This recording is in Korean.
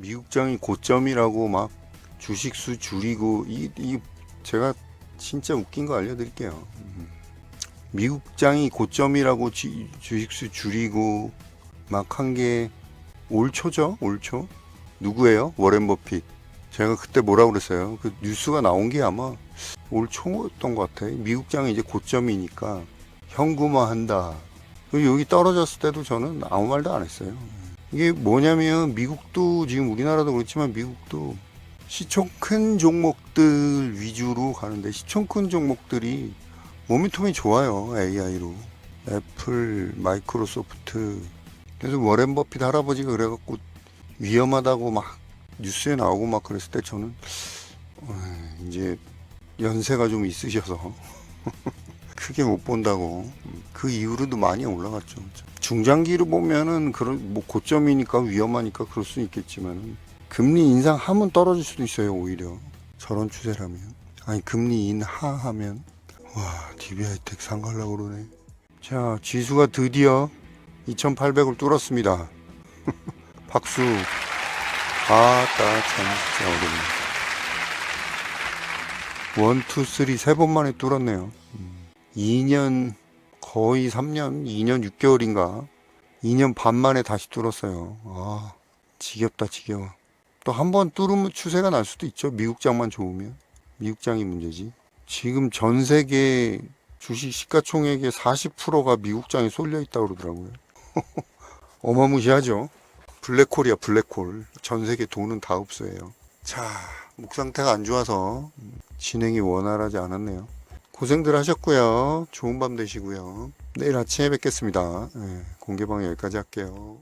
미국장이 고점이라고 막 주식수 줄이고 이, 이 제가 진짜 웃긴 거 알려드릴게요. 음. 미국장이 고점이라고 주, 주식수 줄이고 막 한 게 올 초죠? 올 초? 누구예요? 워렌 버핏. 제가 그때 뭐라 그랬어요? 그 뉴스가 나온 게 아마 올 초였던 것 같아요. 미국장이 이제 고점이니까 현금화한다. 여기 떨어졌을 때도 저는 아무 말도 안 했어요. 이게 뭐냐면 미국도 지금 우리나라도 그렇지만 미국도 시총 큰 종목들 위주로 가는데 시총 큰 종목들이 모멘텀이 좋아요 AI로. 애플, 마이크로소프트. 그래서 워렌 버핏 할아버지가 그래갖고 위험하다고 막 뉴스에 나오고 막 그랬을 때 저는 어, 이제 연세가 좀 있으셔서 크게 못 본다고. 그 이후로도 많이 올라갔죠. 중장기로 보면은 그런 뭐 고점이니까 위험하니까 그럴 수 있겠지만 금리 인상하면 떨어질 수도 있어요 오히려 저런 추세라면 아니 금리 인하하면 와 DB하이텍 상가려고 그러네. 자 지수가 드디어 2,800을 뚫었습니다. 박수. 아따 참 진짜 어렵네. 원, 투, 쓰리 세 번 만에 뚫었네요. 2년 거의 3년, 2년 6개월인가 2년 반 만에 다시 뚫었어요. 아 지겹다 지겨워. 또 한 번 뚫으면 추세가 날 수도 있죠. 미국장만 좋으면 미국장이 문제지. 지금 전 세계 주식 시가총액의 40%가 미국장에 쏠려 있다고 그러더라고요. 어마무시하죠. 블랙홀이야 블랙홀. 전 세계 돈은 다 흡수해요. 자, 목 상태가 안 좋아서 진행이 원활하지 않았네요. 고생들 하셨고요. 좋은 밤 되시고요. 내일 아침에 뵙겠습니다. 네, 공개방 여기까지 할게요.